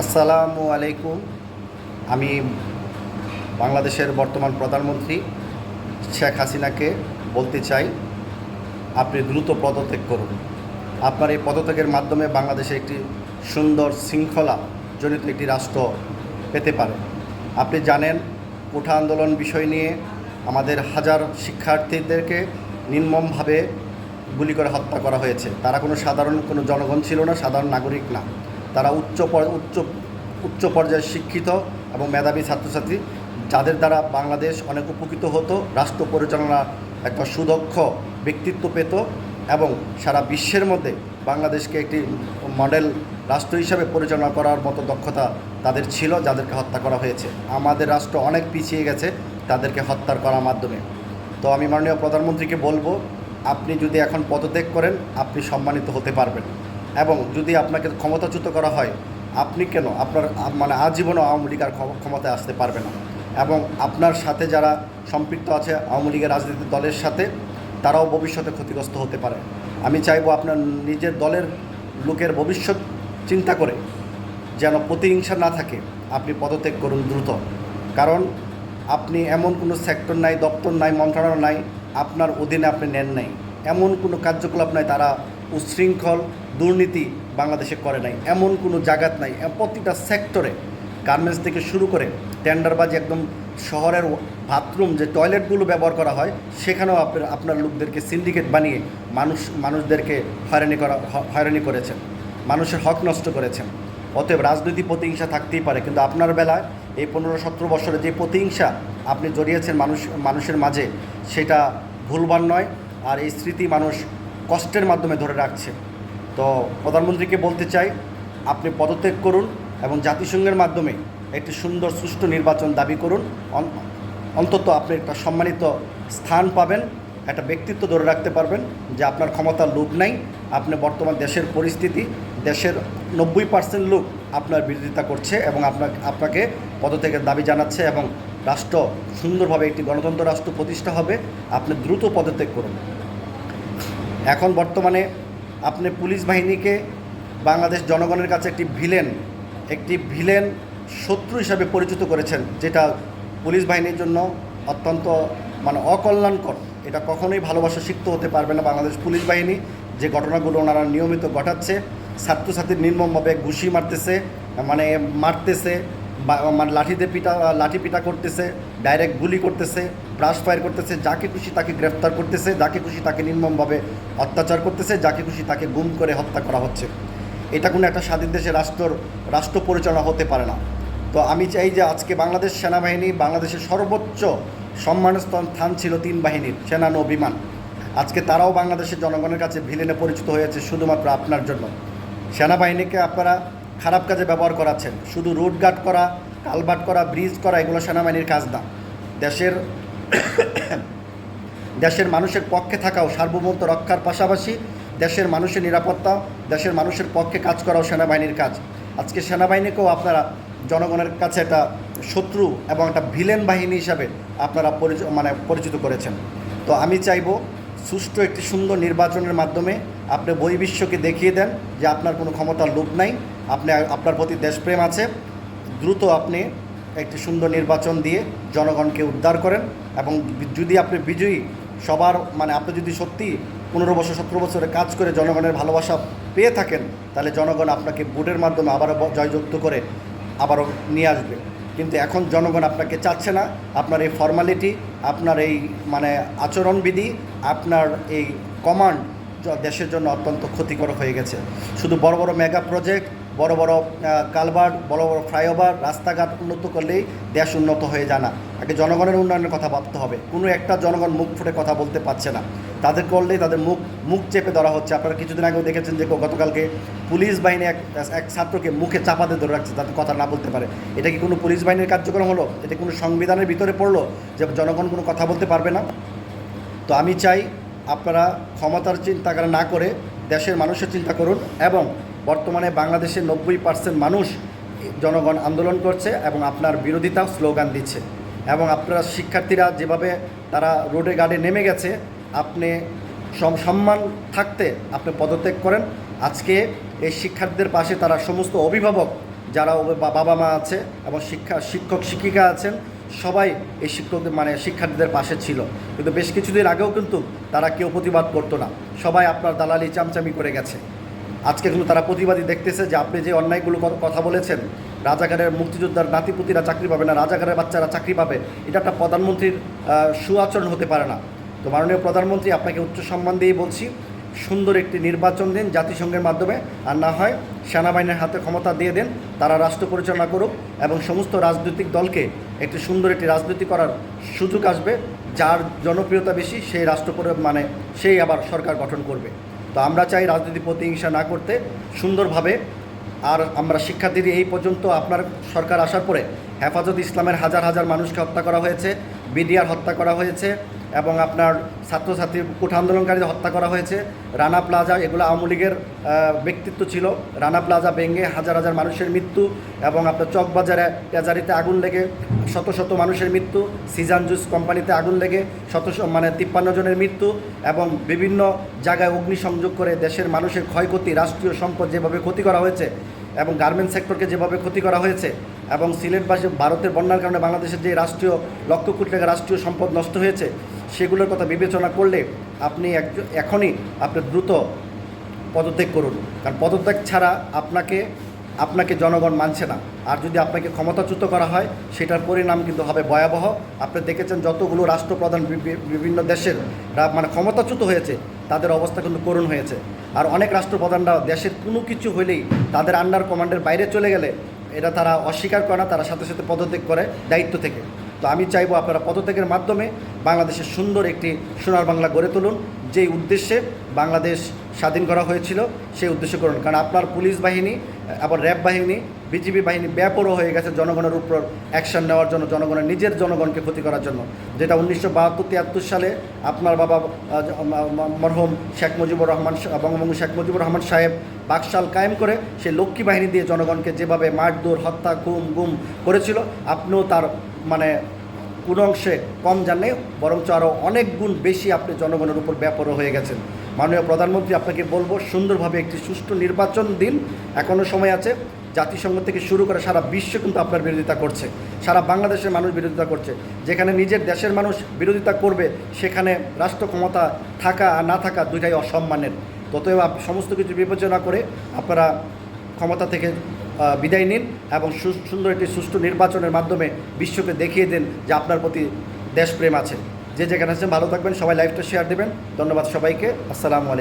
আসসালামু আলাইকুম। আমি বাংলাদেশের বর্তমান প্রধানমন্ত্রী শেখ হাসিনাকে বলতে চাই, আপনি দ্রুত পদত্যাগ করুন। আপনার এই পদত্যাগের মাধ্যমে বাংলাদেশে একটি সুন্দর শৃঙ্খলা জনিত একটি রাষ্ট্র পেতে পারে। আপনি জানেন, কোঠা আন্দোলন বিষয় নিয়ে আমাদের হাজার শিক্ষার্থীদেরকে নির্মমভাবে গুলি করে হত্যা করা হয়েছে। তারা কোনো সাধারণ, কোনো জনগণ ছিল না, সাধারণ নাগরিক না। তারা উচ্চ উচ্চ উচ্চ পর্যায়ে শিক্ষিত এবং মেধাবী ছাত্রছাত্রী যাদের দ্বারা বাংলাদেশ অনেক উপকৃত হতো, রাষ্ট্র পরিচালনা একটা সুদক্ষ ব্যক্তিত্ব পেত এবং সারা বিশ্বের মধ্যে বাংলাদেশকে একটি মডেল রাষ্ট্র হিসাবে পরিচালনা করার মতো দক্ষতা তাদের ছিল, যাদেরকে হত্যা করা হয়েছে। আমাদের রাষ্ট্র অনেক পিছিয়ে গেছে, তাদেরকে হত্যার করার মাধ্যমে। তো আমি মাননীয় প্রধানমন্ত্রীকে বলব, আপনি যদি এখন পদত্যাগ করেন, আপনি সম্মানিত হতে পারবেন। এবং যদি আপনাকে ক্ষমতাচ্যুত করা হয়, আপনি কেন? আপনার মানে আজীবনও আওয়ামী লীগ আর ক্ষম- ক্ষমতায় আসতে পারবে না। এবং আপনার সাথে যারা সম্পৃক্ত আছে আওয়ামী লীগের রাজনৈতিক দলের সাথে, তারাও ভবিষ্যতে ক্ষতিগ্রস্ত হতে পারে। আমি চাইব আপনার নিজের দলের লোকের ভবিষ্যৎ চিন্তা করে, যেন প্রতিহিংসা না থাকে, আপনি পদত্যাগ করুন দ্রুত। কারণ আপনি এমন কোনো সেক্টর নাই, দপ্তর নাই, মন্ত্রণালয় নাই, আপনার অধীনে আপনি নেন নাই। এমন কোনো কার্যকলাপ নাই, তারা উচ্ছৃঙ্খল দুর্নীতি বাংলাদেশে করে নাই। এমন কোনো জায়গাত নাই। প্রতিটা সেক্টরে গার্মেন্টস থেকে শুরু করে টেন্ডারবাজি একদম শহরের বাথরুম যে টয়লেটগুলো ব্যবহার করা হয়, সেখানেও আপনার আপনার লোকদেরকে সিন্ডিকেট বানিয়ে মানুষ, মানুষদেরকে হয়রানি করা হয়রানি করেছেন। মানুষের হক নষ্ট করেছেন। অতএব রাজনৈতিক প্রতিহিংসা থাকতেই পারে। কিন্তু আপনার বেলায় এই পনেরো সতেরো বছরে যে প্রতিহিংসা আপনি জড়িয়েছেন মানুষ, মানুষের মাঝে, সেটা ভুলবার নয়। আর এই স্মৃতি মানুষ কষ্টের মাধ্যমে ধরে রাখছে। তো প্রধানমন্ত্রীকে বলতে চাই, আপনি পদত্যাগ করুন এবং জাতিসংঘের মাধ্যমে একটি সুন্দর সুষ্ঠু নির্বাচন দাবি করুন। অন্তত আপনি একটা সম্মানিত স্থান পাবেন, একটা ব্যক্তিত্ব ধরে রাখতে পারবেন যে আপনার ক্ষমতার লোভ নাই, আপনি বর্তমান দেশের পরিস্থিতি, দেশের নব্বই পার্সেন্ট লোক আপনার বিরোধিতা করছে এবং আপনাকে আপনাকে পদত্যাগের দাবি জানাচ্ছে এবং রাষ্ট্র সুন্দরভাবে একটি গণতন্ত্র রাষ্ট্র প্রতিষ্ঠা হবে, আপনি দ্রুত পদত্যাগ করুন। এখন বর্তমানে আপনি পুলিশ বাহিনীকে বাংলাদেশ জনগণের কাছে একটি ভিলেন একটি ভিলেন শত্রু হিসাবে পরিচিত করেছেন, যেটা পুলিশ বাহিনীর জন্য অত্যন্ত মানে অকল্যাণকর। এটা কখনোই ভালোবাসা সিক্ত হতে পারবে না বাংলাদেশ পুলিশ বাহিনী। যে ঘটনাগুলো ওনারা নিয়মিত ঘটাচ্ছে ছাত্রছাত্রীর নির্মমভাবে ঘুষি মারতেছে মানে মারতেছে মানে লাঠিতে পিটা, লাঠি পিটা করতেছে, ডাইরেক্ট গুলি করতেছে ব্রাশ ফায়ার করতেছে, যাকে খুশি তাকে গ্রেফতার করতেছে, যাকে খুশি তাকে নির্মমভাবে অত্যাচার করতেছে, যাকে খুশি তাকে গুম করে হত্যা করা হচ্ছে। এটা কোনো একটা স্বাধীন দেশে রাষ্ট্র রাষ্ট্র পরিচালনা হতে পারে না। তো আমি চাই যে আজকে বাংলাদেশ সেনাবাহিনী বাংলাদেশের সর্বোচ্চ সম্মানস্থান স্থান ছিল তিন বাহিনীর, সেনা নৌ বিমান। আজকে তারাও বাংলাদেশের জনগণের কাছে ভিলেনে পরিচিত হয়েছে শুধুমাত্র আপনার জন্য। সেনাবাহিনীকে আপনারা খারাপ কাজে ব্যবহার করাচ্ছেন। শুধু রোড গার্ড করা, কালভার্ট করা, ব্রিজ করা, এগুলো সেনাবাহিনীর কাজ না। দেশের দেশের মানুষের পক্ষে থাকাও সার্বভৌমত্ব রক্ষার পাশাপাশি দেশের মানুষের নিরাপত্তা, দেশের মানুষের পক্ষে কাজ করাও সেনাবাহিনীর কাজ। আজকে সেনাবাহিনীকেও আপনারা জনগণের কাছে একটা শত্রু এবং একটা ভিলেন বাহিনী হিসাবে আপনারা পরিচ মানে পরিচিত করেছেন। তো আমি চাইব সুষ্ঠু একটি সুন্দর নির্বাচনের মাধ্যমে আপনি বহির্বিশ্বকে দেখিয়ে দেন যে আপনার কোনো ক্ষমতার লোভ নাই, আপনি আপনার প্রতি দেশপ্রেম আছে, দ্রুত আপনি একটি সুন্দর নির্বাচন দিয়ে জনগণকে উদ্ধার করেন এবং যদি আপনি বিজয়ী, সবার মানে আপনি যদি সত্যি পনেরো বছর, সতেরো বছরে কাজ করে জনগণের ভালোবাসা পেয়ে থাকেন, তাহলে জনগণ আপনাকে ভোটের মাধ্যমে আবারও জয়যুক্ত করে আবারও নিয়ে আসবে। কিন্তু এখন জনগণ আপনাকে চাচ্ছে না। আপনার এই ফর্মালিটি আপনার এই মানে আচরণবিধি, আপনার এই কমান্ড দেশের জন্য অত্যন্ত ক্ষতিকর হয়ে গেছে। শুধু বড় বড় মেগা প্রজেক্ট বড় বড় কালভার্ট, বড় বড় ফ্লাইওভার রাস্তাঘাট উন্নত করলেই দেশ উন্নত হয়ে যায় না। আগে জনগণের উন্নয়নের কথা ভাবতে হবে। কোনো একটা জনগণ মুখ ফুটে কথা বলতে পারছে না। তাদের করলেই তাদের মুখ মুখ চেপে ধরা হচ্ছে। আপনারা কিছুদিন আগেও দেখেছেন যে গতকালকে পুলিশ বাহিনী এক এক ছাত্রকে মুখে চাপাতে ধরে রাখছে তাদের কথা না বলতে পারে। এটা কি কোনো পুলিশ বাহিনীর কার্যক্রম হলো? এটা কোনো সংবিধানের ভিতরে পড়ল যে জনগণ কোনো কথা বলতে পারবে না? তো আমি চাই আপনারা ক্ষমতার চিন্তা না করে দেশের মানুষের চিন্তা করুন এবং বর্তমানে বাংলাদেশের নব্বই পার্সেন্ট মানুষ জনগণ আন্দোলন করছে এবং আপনার বিরোধিতা স্লোগান দিচ্ছে। এবং আপনারা শিক্ষার্থীরা যেভাবে তারা রোডে গার্ডে নেমে গেছে, আপনি সম- সম্মান থাকতে আপনি পদত্যাগ করেন। আজকে এই শিক্ষার্থীদের পাশে তারা সমস্ত অভিভাবক, যারা বাবা মা আছে এবং শিক্ষা, শিক্ষক, শিক্ষিকা আছেন সবাই এই শিক্ষকদের মানে শিক্ষার্থীদের পাশে ছিল। কিন্তু বেশ কিছুদিন আগেও কিন্তু তারা কেউ প্রতিবাদ করতো না। সবাই আপনার দালালি চামচামি করে গেছে। আজকে কিন্তু তারা প্রতিবাদী দেখতেছে যে আপনি যে অন্যায়গুলো কথা বলেছেন, রাজাকারের মুক্তিযোদ্ধার নাতিপুতিরা চাকরি পাবে না, রাজাকারের বাচ্চারা চাকরি পাবে, এটা একটা প্রধানমন্ত্রীর সুআচরণ হতে পারে না। তো মাননীয় প্রধানমন্ত্রী আপনাকে উচ্চ সম্মান দিয়েই বলছি সুন্দর একটি নির্বাচন দিন জাতিসংঘের মাধ্যমে। আর না হয় সেনাবাহিনীর হাতে ক্ষমতা দিয়ে দেন, তারা রাষ্ট্র পরিচালনা করুক এবং সমস্ত রাজনৈতিক দলকে একটি সুন্দর একটি রাজনীতি করার সুযোগ আসবে, যার জনপ্রিয়তা বেশি সেই রাষ্ট্র মানে সেই আবার সরকার গঠন করবে। তো আমরা চাই রাজনীতি প্রতিহিংসা না করতে সুন্দরভাবে। আর আমরা শিক্ষার্থীদের এই পর্যন্ত আপনার সরকার আসার পরে হেফাজত ইসলামের হাজার হাজার মানুষকে হত্যা করা হয়েছে, বিডিআর হত্যা করা হয়েছে এবং আপনার ছাত্রছাত্রী কোঠা আন্দোলনকারীদের হত্যা করা হয়েছে। রানা প্লাজা, এগুলো আওয়ামী লীগের ব্যক্তিত্ব ছিল। রানা প্লাজা ভেঙে হাজার হাজার মানুষের মৃত্যু এবং আপনার চকবাজারে পেঁজারিতে আগুন লেগে শত শত মানুষের মৃত্যু, সিজান জুস কোম্পানিতে আগুন লেগে শত মানে তিপ্পান্ন জনের মৃত্যু এবং বিভিন্ন জায়গায় অগ্নিসংযোগ করে দেশের মানুষের ক্ষয়ক্ষতি, রাষ্ট্রীয় সম্পদ যেভাবে ক্ষতি করা হয়েছে এবং গার্মেন্টস সেক্টরকে যেভাবে ক্ষতি করা হয়েছে এবং সিলেটবাসী, ভারতের বন্যার কারণে বাংলাদেশের যে রাষ্ট্রীয় লক্ষ কোটি টাকা রাষ্ট্রীয় সম্পদ নষ্ট হয়েছে সেগুলোর কথা বিবেচনা করলে আপনি এখনই আপনি দ্রুত পদত্যাগ করুন। কারণ পদত্যাগ ছাড়া আপনাকে আপনাকে জনগণ মানছে না। আর যদি আপনাকে ক্ষমতাচ্যুত করা হয়, সেটার পরিণাম কিন্তু হবে ভয়াবহ। আপনি দেখেছেন যতগুলো রাষ্ট্রপ্রধান বিভিন্ন দেশের মানে ক্ষমতাচ্যুত হয়েছে, তাদের অবস্থা কিন্তু করুণ হয়েছে। আর অনেক রাষ্ট্রপ্রধানরা দেশের কোনো কিছু হলেই তাদের আন্ডার কমান্ডের বাইরে চলে গেলে, এটা তারা অস্বীকার করে না, তারা সাথে সাথে পদত্যাগ করে দায়িত্ব থেকে। তো আমি চাইব আপনারা পদত্যাগের মাধ্যমে বাংলাদেশের সুন্দর একটি সোনার বাংলা গড়ে তুলুন, যেই উদ্দেশ্যে বাংলাদেশ স্বাধীন করা হয়েছিল সেই উদ্দেশ্য করুন। কারণ আপনার পুলিশ বাহিনী, আবার র্যাব বাহিনী, বিজিবি বাহিনী ব্যাপরও হয়ে গেছে জনগণের উপর অ্যাকশন নেওয়ার জন্য, জনগণের নিজের জনগণকে ক্ষতি করার জন্য। যেটা উনিশশো বাহাত্তর তিয়াত্তর সালে আপনার বাবা মরহুম শেখ মুজিবুর রহমান বঙ্গবন্ধু শেখ মুজিবুর রহমান সাহেব বাকশাল কায়েম করে সেই লক্ষ্মী বাহিনী দিয়ে জনগণকে যেভাবে মারধর, হত্যা গুম গুম করেছিল, আপনিও তার মানে কোনো অংশে কম জানে, বরঞ্চ আরও অনেক গুণ বেশি আপনি জনগণের উপর ব্যাপারও হয়ে গেছেন। মাননীয় প্রধানমন্ত্রী, আপনাকে বলব, সুন্দরভাবে একটি সুষ্ঠু নির্বাচন দিন। এখনও সময় আছে। জাতিসংঘ থেকে শুরু করে সারা বিশ্ব কিন্তু আপনার বিরোধিতা করছে। সারা বাংলাদেশের মানুষ বিরোধিতা করছে। যেখানে নিজের দেশের মানুষ বিরোধিতা করবে, সেখানে রাষ্ট্র ক্ষমতা থাকা আর না থাকা দুইটাই অসম্মানের। ততএব সমস্ত কিছু বিবেচনা করে আপনারা ক্ষমতা থেকে বিদায় নিন এবং সুন্দর একটি সুষ্ঠু নির্বাচনের মাধ্যমে বিশ্বকে দেখিয়ে দিন যে আপনার প্রতি দেশপ্রেম আছে। যে যেখানে আছেন ভালো থাকবেন, সবাই লাইভটা শেয়ার দেবেন। ধন্যবাদ সবাইকে। আসসালামু আলাইকুম।